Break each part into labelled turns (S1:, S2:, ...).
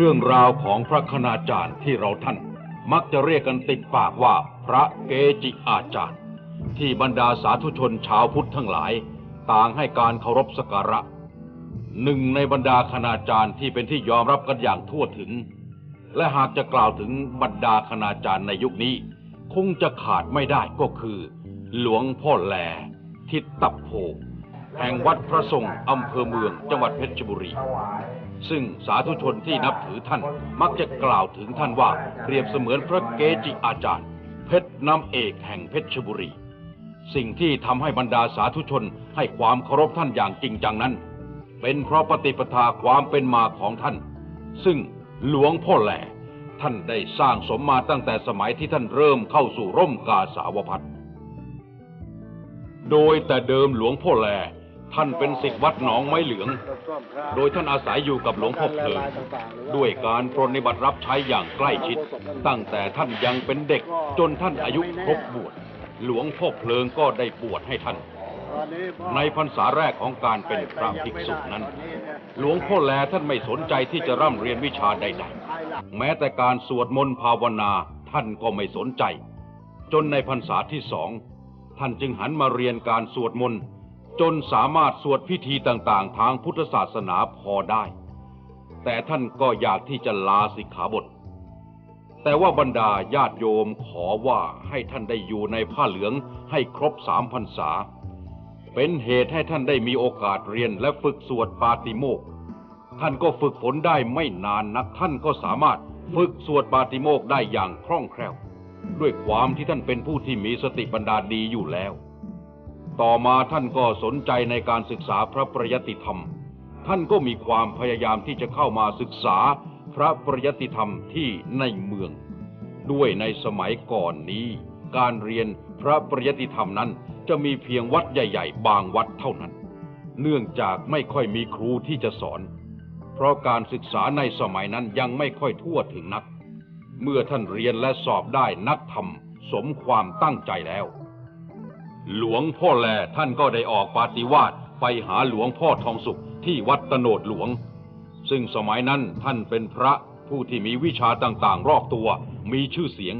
S1: รื่องราวของพระคณาจารย์ที่เราท่าน มักจะเรียกกันติดปากว่าพระเกจิอาจารย์ ที่บรรดาสาธุชนชาวพุทธทั้งหลาย ต่างให้การเคารพสักการะ หนึ่งในบรรดาคณาจารย์ที่เป็นที่ยอมรับกันอย่างทั่วถึง และหากจะกล่าวถึงบรรดาคณาจารย์ในยุคนี้ คงจะขาดไม่ได้ก็คือ หลวงพ่อแหลทิศตับโพแห่งวัดพระทรงอำเภอเมืองจังหวัดเพชรบุรี ซึ่งสาธุชนที่นับถือท่านมักจะกล่าวถึงท่านว่าเปรียบเสมือนพระเกจิอาจารย์ เพชรน้ำเอกแห่งเพชรบุรี สิ่งที่ทำให้บรรดาสาธุชนให้ความเคารพท่านอย่างจริงจังนั้น เป็นเพราะปฏิปทาความเป็นมาของท่าน ซึ่งหลวงพ่อแหล่ท่านได้สร้างสมมาตั้งแต่สมัยที่ท่านเริ่มเข้าสู่ร่มกาสาวพัฒโดยแต่เดิมหลวงพ่อแหล่ ท่านเป็นศิษย์วัดหนองไม้เหลือง โดยท่านอาศัยอยู่กับหลวงพ่อเพลิงด้วยการปรนนิบัติรับใช้อย่างใกล้ชิด ตั้งแต่ท่านยังเป็นเด็กจนท่านอายุครบบวช หลวงพ่อเพลิงก็ได้บวชให้ท่าน ในพรรษาแรกของการเป็นพระภิกษุนั้น หลวงพ่อแลท่านไม่สนใจที่จะร่ำเรียนวิชาใดๆ แม้แต่การสวดมนต์ภาวนาท่านก็ไม่สนใจ จนในพรรษาที่สองท่านจึงหันมาเรียนการสวดมนต์ จนสามารถสวดพิธีต่างๆ ทางพุทธศาสนาพอได้ แต่ท่านก็อยากที่จะลาสิกขาบท แต่ว่าบรรดาญาติโยมขอว่าให้ท่านได้อยู่ในผ้าเหลืองให้ครบสามพรรษา เป็นเหตุให้ท่านได้มีโอกาสเรียนและฝึกสวดปาติโมกข์ท่านก็ฝึกฝนได้ไม่นานนักท่านก็สามารถฝึกสวดปาติโมกข์ได้อย่างคล่องแคล่ว ด้วยความที่ท่านเป็นผู้ที่มีสติปัญญาดีอยู่แล้ว ต่อมาท่านก็สนใจในการศึกษาพระปริยติธรรม ท่านก็มีความพยายามที่จะเข้ามาศึกษาพระปริยติธรรมที่ในเมือง ด้วยในสมัยก่อนนี้ การเรียนพระปริยติธรรมนั้นจะมีเพียงวัดใหญ่ ๆ บางวัดเท่านั้น เนื่องจากไม่ค่อยมีครูที่จะสอน เพราะการศึกษาในสมัยนั้นยังไม่ค่อยทั่วถึงนัก เมื่อท่านเรียนและสอบได้นักธรรมสมความตั้งใจแล้ว หลวงพ่อแลท่านก็ได้ออกปาฏิวาสไปหาหลวงพ่อทองสุขที่วัดตโนดหลวง ซึ่งสมัยนั้นท่านเป็นพระผู้ที่มีวิชาต่างๆ รอบตัวมีชื่อเสียง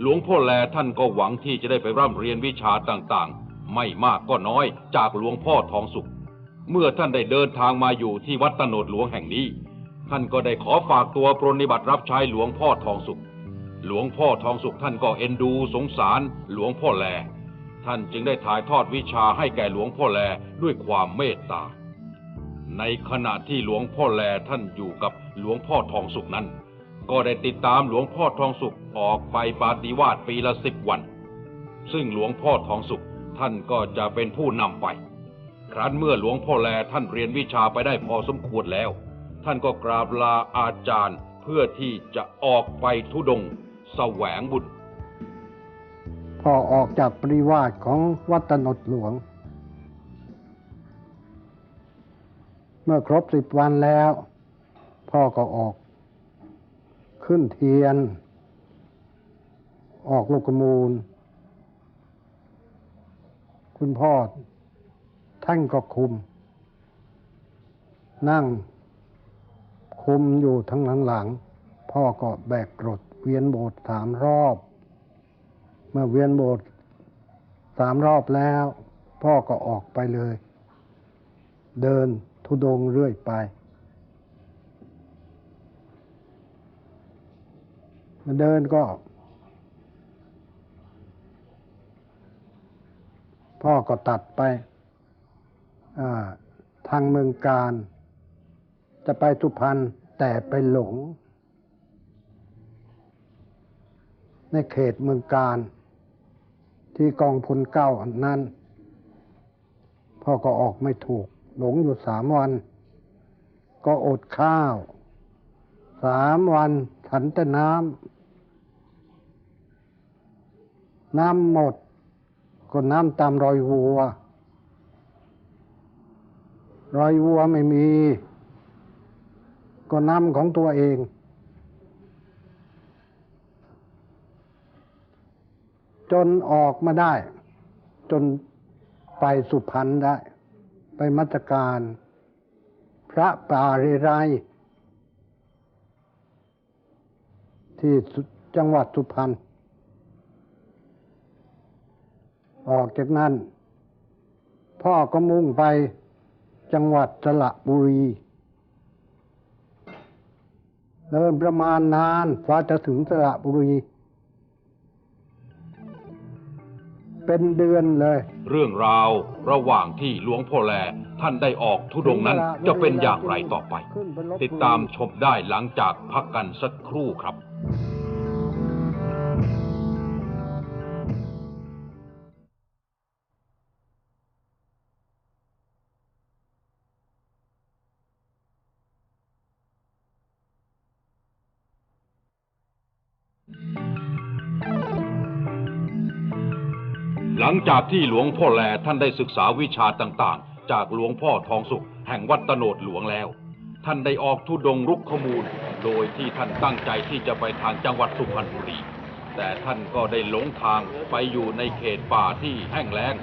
S1: หลวงพ่อแลท่านก็หวังที่จะได้ไปร่ำเรียนวิชาต่างๆ ไม่มากก็น้อยจากหลวงพ่อทองสุข เมื่อท่านได้เดินทางมาอยู่ที่วัดตโนดหลวงแห่งนี้ ท่านก็ได้ขอฝากตัวปรนนิบัติรับใช้หลวงพ่อทองสุข หลวงพ่อทองสุขท่านก็เอ็นดูสงสารหลวงพ่อแล ท่านจึงได้ถ่ายทอดวิชาให้แก่หลวงพ่อแลด้วยความเมตตา ในขณะที่หลวงพ่อแลท่านอยู่กับหลวงพ่อทองสุขนั้น ก็ได้ติดตามหลวงพ่อทองสุขออกไปปาฏิวาสปีละสิบวัน ซึ่งหลวงพ่อทองสุขท่านก็จะเป็นผู้นำไป ครั้นเมื่อหลวงพ่อแลท่านเรียนวิชาไปได้พอสมควรแล้ว ท่านก็กราบลาอาจารย์เพื่อที่จะออกไปทุดงค์แสวงบุญ
S2: พอออกจากปริวาสของวัดตนดหลวง เมื่อครบสิบวันแล้ว พ่อก็ออก ขึ้นเทียน ออกลูกมูล คุณพ่อท่านก็คุม นั่งคุมอยู่ทั้งหลัง ๆ พ่อก็แบกกรดเวียนโบสถ์สามรอบ เมื่อเวียนโบสถ์สามรอบแล้ว พ่อก็ออกไปเลย เดินทุดงเรื่อยไปมาเดินก็ พ่อก็ตัดไปทางเมืองการ จะไปสุพรรณแต่ไปหลง ในเขตเมืองการ ที่กองพลเก้าอันนั้น พ่อก็ออกไม่ถูก หลงอยู่สามวัน ก็อดข้าวสามวันฉันแต่น้ำ น้ำหมด ก็น้ำตามรอยวัว รอยวัวไม่มี ก็น้ำของตัวเอง จนออกมาได้ จนไปสุพรรณได้ ไปมัตการ พระป่าเรไรที่จังหวัดสุพรรณออกจากนั้น พ่อก็มุ่งไปจังหวัดสระบุรีเดินประมาณนานฟ้าจะถึงสระบุรี เป็นเดือนเลย
S1: เรื่องราวระหว่างที่หลวงพ่อแลท่านได้ออกทุดงค์นั้นจะเป็นอย่างไรต่อไป ติดตามชมได้หลังจากพักกันสักครู่ครับ จากที่หลวงพ่อแลท่านได้ศึกษาวิชาต่างๆ จากหลวงพ่อทองสุข แห่งวัดตโนดหลวงแล้ว ท่านได้ออกทุดงรุกขมูล โดยที่ท่านตั้งใจที่จะไปทางจังหวัดสุพรรณบุรี แต่ท่านก็ได้หลงทางไปอยู่ในเขตป่าที่แห้งแล้ง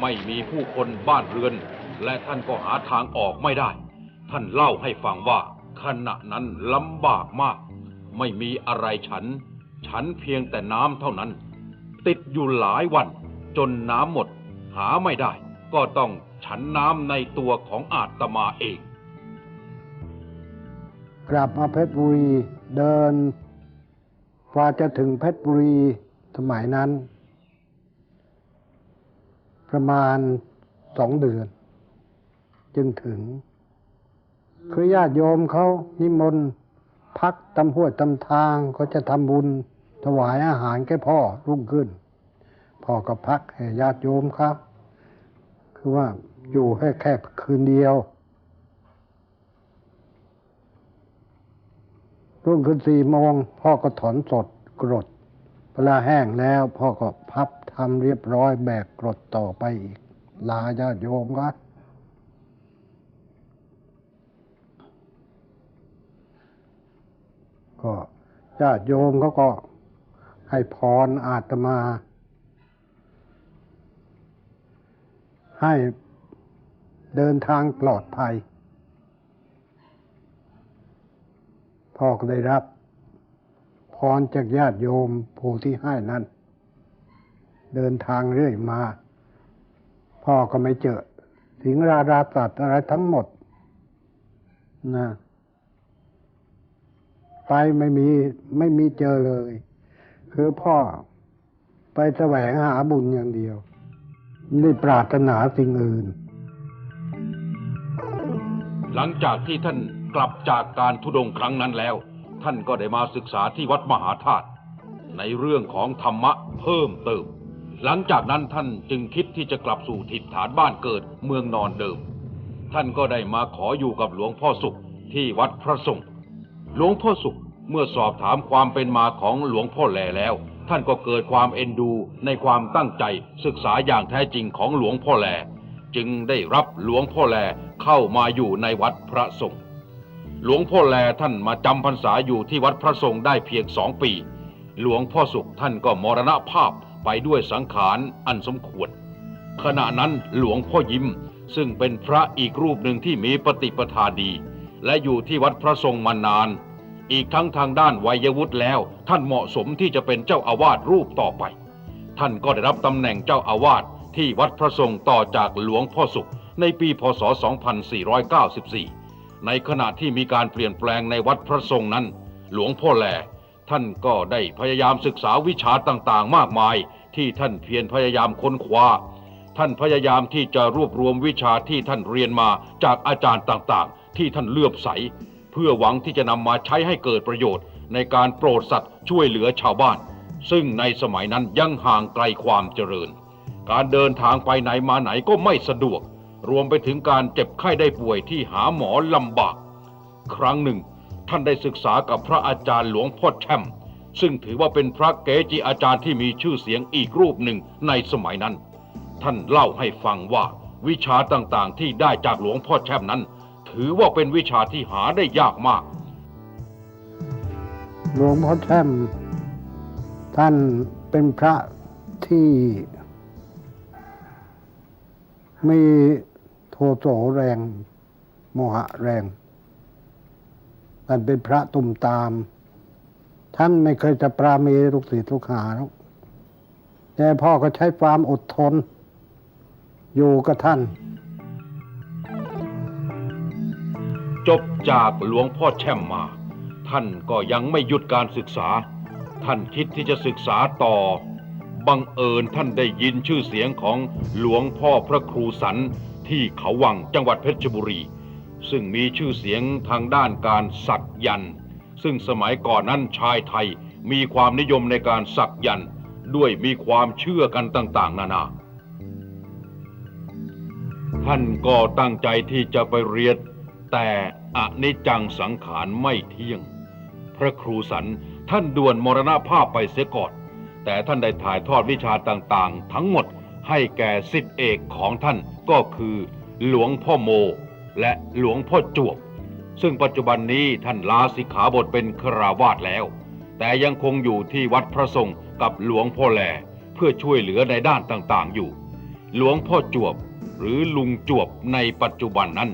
S1: ไม่มีผู้คนบ้านเรือน และท่านก็หาทางออกไม่ได้ ท่านเล่าให้ฟังว่าขณะนั้นลำบากมาก ไม่มีอะไรฉัน ฉันเพียงแต่น้ำเท่านั้น ติดอยู่หลายวัน จนน้ำหมด หาไม่ได้ ก็ต้องฉันน้ำในตัวของอาตมาเอง
S2: กลับมาเพชรบุรีเดินกว่าจะถึงเพชรบุรีสมัยนั้น ประมาณสองเดือน จึงถึง คือญาติโยมเขานิมนต์พักตำห้วยตำทางก็จะทำบุญถวายอาหารแก่พ่อรุ่งขึ้น พ่อก็พักให้ญาติโยมครับคือว่าอยู่ให้แค่คืนเดียวรุ่งขึ้นสี่โมงพ่อก็ถอนสดกรดเวลาแห้งแล้ว พ่อก็พับทำเรียบร้อยแบกกรดต่อไปอีก ลาญาติโยมก็ก็ญาติโยมเขาก็ให้พรอาตมา ให้เดินทางปลอดภัย พ่อก็ได้รับ พรจากญาติโยมผู้ที่ให้นั้น เดินทางเรื่อยมา พ่อก็ไม่เจอ สิงราราสัตว์อะไรทั้งหมดนะไปไม่มีไม่มีเจอเลย คือพ่อไปแสวงหาบุญอย่างเดียว ไม่ปรารถนาสิ่งอื่น
S1: หลังจากที่ท่านกลับจากการทุดงค์ครั้งนั้นแล้ว ท่านก็ได้มาศึกษาที่วัดมหาธาตุในเรื่องของธรรมะเพิ่มเติม หลังจากนั้นท่านจึงคิดที่จะกลับสู่ถิ่นฐานบ้านเกิดเมืองนอนเดิม ท่านก็ได้มาขออยู่กับหลวงพ่อสุขที่วัดพระสงฆ์หลวงพ่อสุขเมื่อสอบถามความเป็นมาของหลวงพ่อแลแล้ว ท่านก็เกิดความเอ็นดูในความตั้งใจศึกษาอย่างแท้จริงของหลวงพ่อแล จึงได้รับหลวงพ่อแลเข้ามาอยู่ในวัดพระสงฆ์หลวงพ่อแลท่านมาจำพรรษาอยู่ที่วัดพระสงฆ์ได้เพียงสองปี หลวงพ่อสุขท่านก็มรณภาพไปด้วยสังขารอันสมควร ขณะนั้นหลวงพ่อยิ้มซึ่งเป็นพระอีกรูปหนึ่งที่มีปฏิปทาดี และอยู่ที่วัดพระทรงมานาน อีกทั้งทางด้านวัยวุฒิแล้ว ท่านเหมาะสมที่จะเป็นเจ้าอาวาสรูปต่อไป ท่านก็ได้รับตำแหน่งเจ้าอาวาสที่วัดพระทรงต่อจากหลวงพ่อสุข ในปีพศ 2494 ในขณะที่มีการเปลี่ยนแปลงในวัดพระทรงนั้น หลวงพ่อแหลท่านก็ได้พยายามศึกษาวิชาต่างๆ มากมาย ที่ท่านเพียรพยายามค้นคว้า ท่านพยายามที่จะรวบรวมวิชาที่ท่านเรียนมาจากอาจารย์ต่างๆ ที่ท่านเลื่อมใส เพื่อหวังที่จะนำมาใช้ให้เกิดประโยชน์ ในการโปรดสัตว์ช่วยเหลือชาวบ้าน ซึ่งในสมัยนั้นยังห่างไกลความเจริญ การเดินทางไปไหนมาไหนก็ไม่สะดวก รวมไปถึงการเจ็บไข้ได้ป่วยที่หาหมอลำบาก ครั้งหนึ่ง ท่านได้ศึกษากับพระอาจารย์หลวงพ่อแช่มซึ่งถือว่าเป็นพระเกจิอาจารย์ที่มีชื่อเสียงอีกรูปหนึ่งในสมัยนั้น ท่านเล่าให้ฟังว่าวิชาต่างๆ ที่ได้จากหลวงพ่อแช่มนั้น ถือว่าเป็นวิชาที่หาได้ยากมาก
S2: หลวงพ่อแช่มท่านเป็นพระที่ มีโทโสแรง โมหะแรง ท่านเป็นพระตุ่มตาม ท่านไม่เคยจะปรามีลูกศิษย์ลูกหาหรอกแต่พ่อก็ใช้ความอดทน อยู่กับท่าน
S1: จบจากหลวงพ่อแช่มมา ท่านก็ยังไม่หยุดการศึกษา ท่านคิดที่จะศึกษาต่อ บังเอิญท่านได้ยินชื่อเสียงของหลวงพ่อพระครูสันที่เขาวังจังหวัดเพชรบุรี ซึ่งมีชื่อเสียงทางด้านการสักยันต์ซึ่งสมัยก่อนนั้นชายไทยมีความนิยมในการสักยันต์ด้วยมีความเชื่อกันต่าง ๆ นานา ท่านก็ตั้งใจที่จะไปเรียน แต่อนิจจังสังขารไม่เที่ยง พระครูสันท่านด่วนมรณภาพไปเสียก่อน แต่ท่านได้ถ่ายทอดวิชาต่างๆ ทั้งหมดให้แก่สิทธิเอกของท่านก็คือหลวงพ่อโม และหลวงพ่อจวบ ซึ่งปัจจุบันนี้ท่านลาสิกขาบทเป็นคราวาสแล้ว แต่ยังคงอยู่ที่วัดพระทรงกับหลวงพ่อแหลเพื่อช่วยเหลือในด้านต่างๆอยู่ หลวงพ่อจวบหรือลุงจวบในปัจจุบันนั้น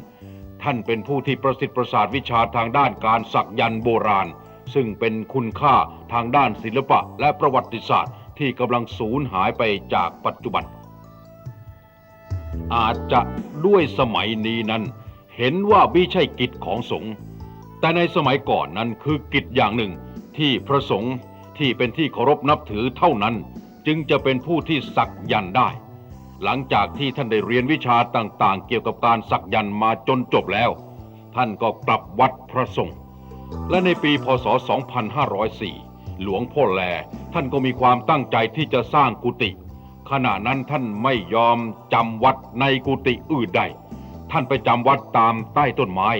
S1: ท่านเป็นผู้ที่ประสิทธิ์ประสาทวิชาทางด้านการสักยันต์โบราณ ซึ่งเป็นคุณค่าทางด้านศิลปะและประวัติศาสตร์ ที่กำลังสูญหายไปจากปัจจุบัน อาจจะด้วยสมัยนี้นั้น เห็นว่าไม่ใช่กิจของสงฆ์แต่ในสมัยก่อนนั้นคือกิจอย่างหนึ่ง ที่พระสงฆ์ที่เป็นที่เคารพนับถือเท่านั้น จึงจะเป็นผู้ที่สักยันต์ได้ หลังจากที่ท่านได้เรียนวิชาต่างๆ เกี่ยวกับการสักยันต์มาจนจบแล้ว ท่านก็กลับวัดพระทรงฆ์และในปีพศ 2504 หลวงพ่อแล ท่านก็มีความตั้งใจที่จะสร้างกุฏิขณะนั้นท่านไม่ยอมจำวัดในกุฏิอื่นใด ท่านไปจำวัดตามใต้ต้นไม้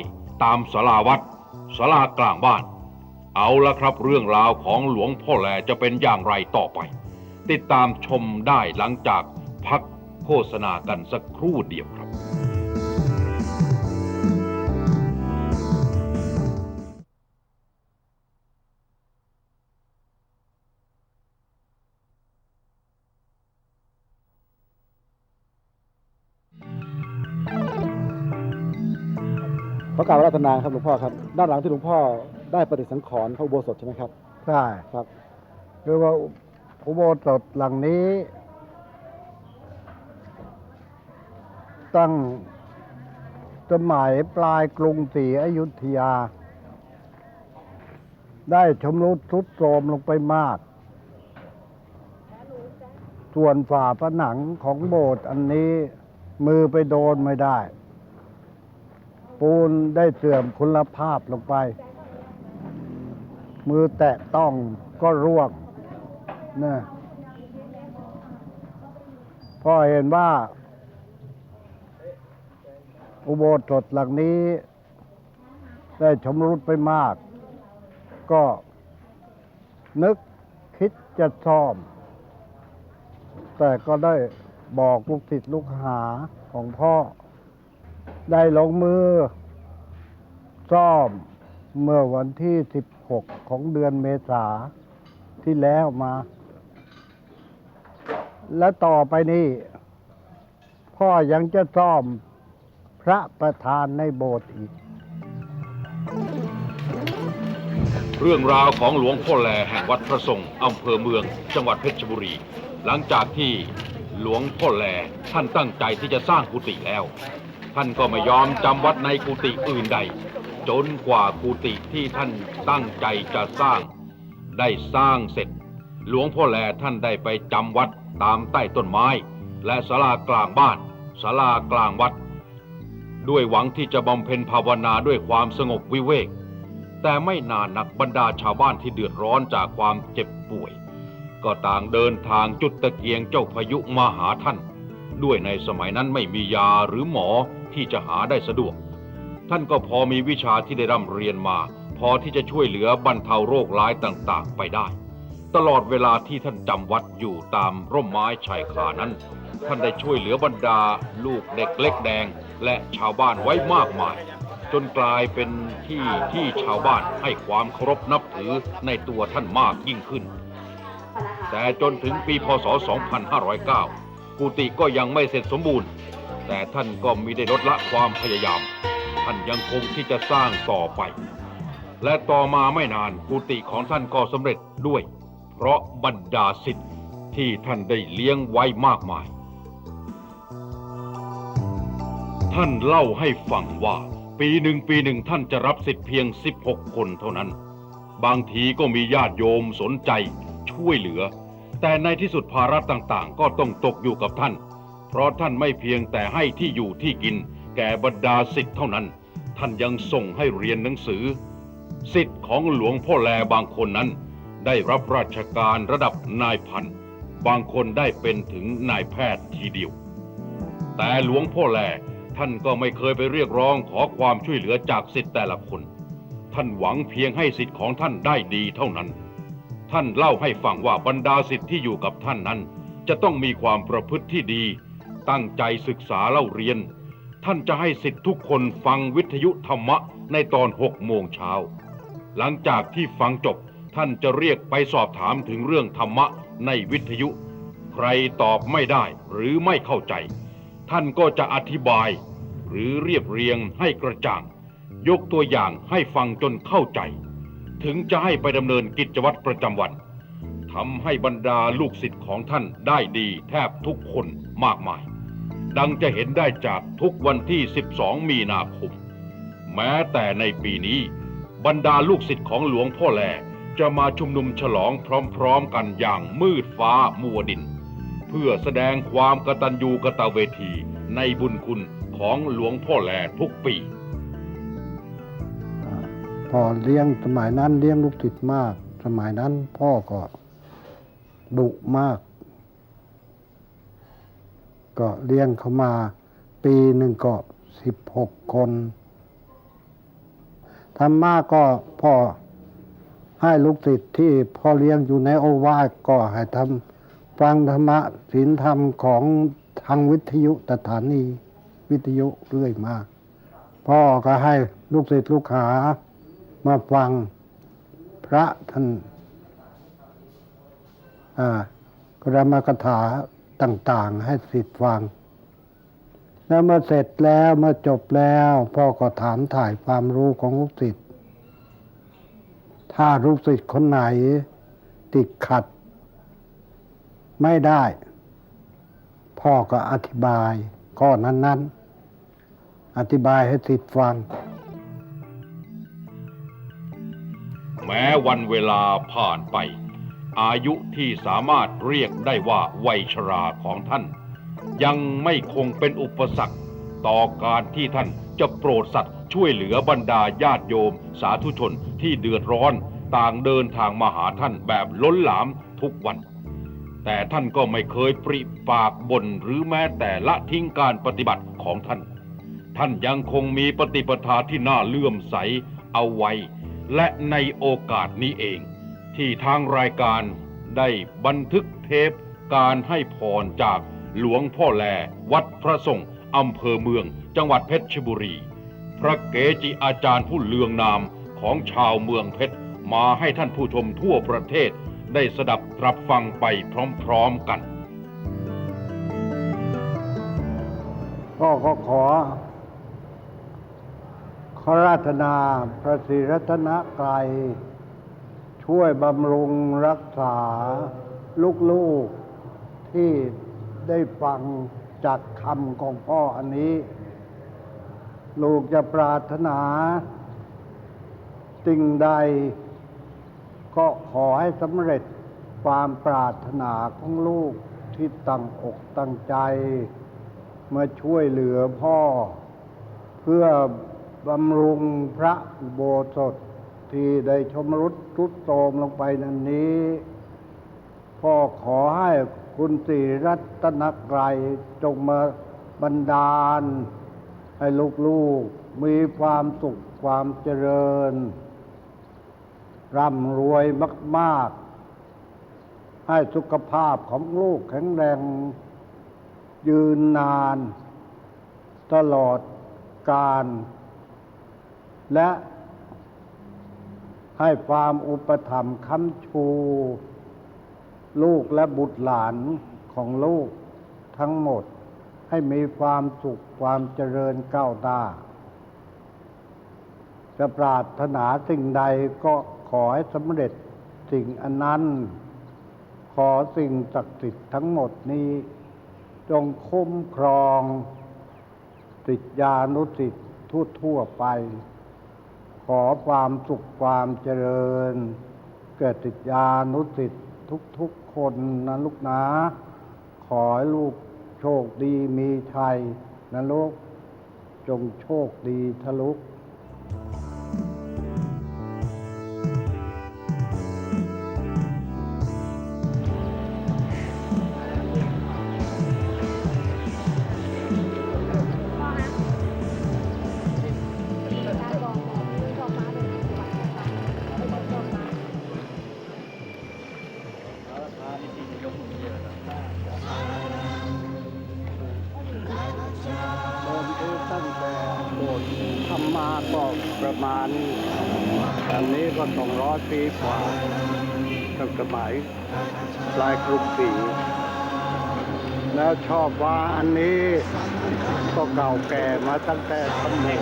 S1: ตามศาลาวัดศาลากลางบ้าน เอาละครับเรื่องราวของหลวงพ่อแลจะเป็นอย่างไรต่อไป ติดตามชมได้หลังจากพัก ฆษณากันสักครู่เดียวครับ
S3: ขอกราบอาราธนาครับหลวงพ่อครับ ด้านหลังที่หลวงพ่อได้ปฏิสังขรณ์พระอุโบสถใช่ไหมครับ
S2: ใช่
S3: ครับ
S2: คือว่าอุโบสถหลังนี้ ตั้งสมัยปลายกรุงศรีอยุธยา ได้ชำรุดทรุดโทรมลงไปมาก ส่วนฝาผนังของโบสถ์อันนี้มือไปโดนไม่ได้ ปูนได้เสื่อมคุณภาพลงไป มือแตะต้องก็ร่วงนะพอเห็นว่า อุโบสถหลังนี้ ได้ชำรุดไปมาก ก็นึกคิดจะซ่อม แต่ก็ได้บอกลูกศิษย์ลูกหาของพ่อ ได้ลงมือ ซ่อมเมื่อวันที่ 16 ของเดือนเมษาที่แล้วมา และต่อไปนี้พ่อยังจะซ่อม พระประธานในโบสถ์อีก
S1: เรื่องราวของหลวงพ่อแลแห่งวัดพระทรงฆ์อำเภอเมือง จังหวัดเพชรบุรี หลังจากที่หลวงพ่อแลท่านตั้งใจที่จะสร้างกุฏิแล้ว ท่านก็ไม่ยอมจำวัดในกุฏิอื่นใด จนกว่ากุฏิที่ท่านตั้งใจจะสร้าง ได้สร้างเสร็จ หลวงพ่อแลท่านได้ไปจำวัดตามใต้ต้นไม้ และศาลากลางบ้านศาลากลางวัด ด้วยหวังที่จะบำเพ็ญภาวนาด้วยความสงบวิเวก แต่ไม่นานนักบรรดาชาวบ้านที่เดือดร้อนจากความเจ็บป่วย ก็ต่างเดินทางจุดตะเกียงเจ้าพายุมาหาท่าน ด้วยในสมัยนั้นไม่มียาหรือหมอที่จะหาได้สะดวก ท่านก็พอมีวิชาที่ได้ร่ำเรียนมา พอที่จะช่วยเหลือบรรเทาโรคร้ายต่างๆ ไปได้ ตลอดเวลาที่ท่านจำวัดอยู่ตามร่มไม้ชายคานั้น ท่านได้ช่วยเหลือบรรดาลูกเด็กเล็กแดง และชาวบ้านไว้มากมาย จนกลายเป็นที่ที่ชาวบ้านให้ความเคารพนับถือในตัวท่านมากยิ่งขึ้น แต่จนถึงปีพศ 2509 กุฏิก็ยังไม่เสร็จสมบูรณ์ แต่ท่านก็มิได้ลดละความพยายาม ท่านยังคงที่จะสร้างต่อไป และต่อมาไม่นานกุฏิของท่านก็สำเร็จด้วย เพราะบรรดาสิทธิ์ที่ท่านได้เลี้ยงไว้มากมาย ท่านเล่าให้ฟังว่า ปีหนึ่งปีหนึ่งท่านจะรับสิทธิ์เพียง 16 คนเท่านั้น บางทีก็มีญาติโยมสนใจช่วยเหลือ แต่ในที่สุดภาระต่างๆ ก็ต้องตกอยู่กับท่าน เพราะท่านไม่เพียงแต่ให้ที่อยู่ที่กิน แก่บรรดาสิทธิ์เท่านั้น ท่านยังส่งให้เรียนหนังสือ สิทธิ์ของหลวงพ่อแลบางคนนั้น ได้รับราชการระดับนายพันบางคนได้เป็นถึงนายแพทย์ทีเดียว แต่หลวงพ่อแล ท่านก็ไม่เคยไปเรียกร้องขอความช่วยเหลือจากสิทธิ์แต่ละคน ท่านหวังเพียงให้สิทธิ์ของท่านได้ดีเท่านั้น ท่านเล่าให้ฟังว่าบรรดาสิทธิ์ที่อยู่กับท่านนั้น จะต้องมีความประพฤติที่ดี ตั้งใจศึกษาเล่าเรียน ท่านจะให้สิทธิ์ทุกคนฟังวิทยุธรรมะในตอนหกโมงเช้า หลังจากที่ฟังจบท่านจะเรียกไปสอบถามถึงเรื่องธรรมะในวิทยุ ใครตอบไม่ได้หรือไม่เข้าใจ ท่านก็จะอธิบาย หรือเรียบเรียงให้กระจ่าง ยกตัวอย่างให้ฟังจนเข้าใจ ถึงจะให้ไปดำเนินกิจวัตรประจำวันทำให้บรรดาลูกศิษย์ของท่านได้ดีแทบทุกคนมากมาย ดังจะเห็นได้จากทุกวันที่ 12 มีนาคม แม้แต่ในปีนี้ บรรดาลูกศิษย์ของหลวงพ่อแหลจะมาชุมนุมฉลองพร้อมๆกันอย่างมืดฟ้ามัวดิน เพื่อแสดงความกตัญญูกตเวทีในบุญคุณ ของหลวงพ่อแลทุกปี
S2: พอเลี้ยงสมัยนั้นเลี้ยงลูกติดมาก สมัยนั้นพ่อก็ดุมาก ก็เลี้ยงเขามา ปีหนึ่งก็สิบหกคนทำมากก็พ่อให้ลูกศิษย์ที่พ่อเลี้ยงอยู่ในโอวาทก็ให้ทำฟังธรรมะศีลธรรมของทางวิทยุสถานี วิทยุเรื่อยมาพ่อก็ให้ลูกศิษย์ลูกหามาฟังพระท่านกรรมกถาต่างๆ ให้ศิษย์ฟัง แล้วเมื่อเสร็จแล้วเมื่อจบแล้ว พ่อก็ถามถ่ายความรู้ของลูกศิษย์ถ้าลูกศิษย์คนไหนติดขัด ไม่ได้ พ่อก็อธิบายข้อนั้น ๆ อธิบายให้ศิษย์ฟัง
S1: แม้วันเวลาผ่านไป อายุที่สามารถเรียกได้ว่าวัยชราของท่าน ยังไม่คงเป็นอุปสรรค ต่อการที่ท่านจะโปรดสัตว์ช่วยเหลือบรรดาญาติโยม สาธุชนที่เดือดร้อนต่างเดินทางมาหาท่านแบบล้นหลามทุกวัน แต่ท่านก็ไม่เคยปริปากบ่นหรือแม้แต่ละทิ้งการปฏิบัติของท่าน ท่านยังคงมีปฏิปทาที่น่าเลื่อมใสเอาไว้ และในโอกาสนี้เอง ที่ทางรายการได้บันทึกเทปการให้พรจากหลวงพ่อแลวัดพระสงฆ์อำเภอเมืองจังหวัดเพชรบุรี พระเกจิอาจารย์ผู้เลืองนามของชาวเมืองเพชรมาให้ท่านผู้ชมทั่วประเทศได้สดับรับฟังไปพร้อมๆกัน
S2: ก็ขอขอ ขอราธนาพระศรีรัตนกรยช่วยบำรุงรักษาลูกๆที่ได้ฟังจากคำของพ่ออันนี้ ลูกจะปรารถนาสิ่งใด ก็ขอให้สำเร็จความปรารถนาของลูกที่ตั้งอกตั้งใจ มาช่วยเหลือพ่อ เพื่อ บำรุงพระอุโบสถที่ได้ชมรุดทุดโทมลงไปนั้นนี้พ่อขอให้คุณสีรัตนกรัยจงมาบันดาล ให้ลูกๆมีความสุขความเจริญ ร่ำรวยมาก ๆ ให้สุขภาพของลูกแข็งแรง ยืนนาน ตลอดการ และให้ความอุปถัมภ์ค้ำชู ลูกและบุตรหลานของลูกทั้งหมดให้มีความสุขความเจริญก้าวหน้าจะปรารถนาสิ่งใดก็ขอให้สำเร็จสิ่งอันนั้น ขอสิ่งศักดิ์สิทธิ์ทั้งหมดนี้ จงคุ้มครองสิทธิยานุสิทธิ์ทั่วทั่วๆไป อความสุขความเจริญ เกิดสิทธิยานุสิทธิ์ทุกๆคนนะลูกนะ ขอให้ลูกโชคดีมีชัยนะลูกจงโชคดีทะลุก ลายกรุงศรีแล้วชอบว่าอันนี้ก็เก่าแก่มาตั้งแต่สมัย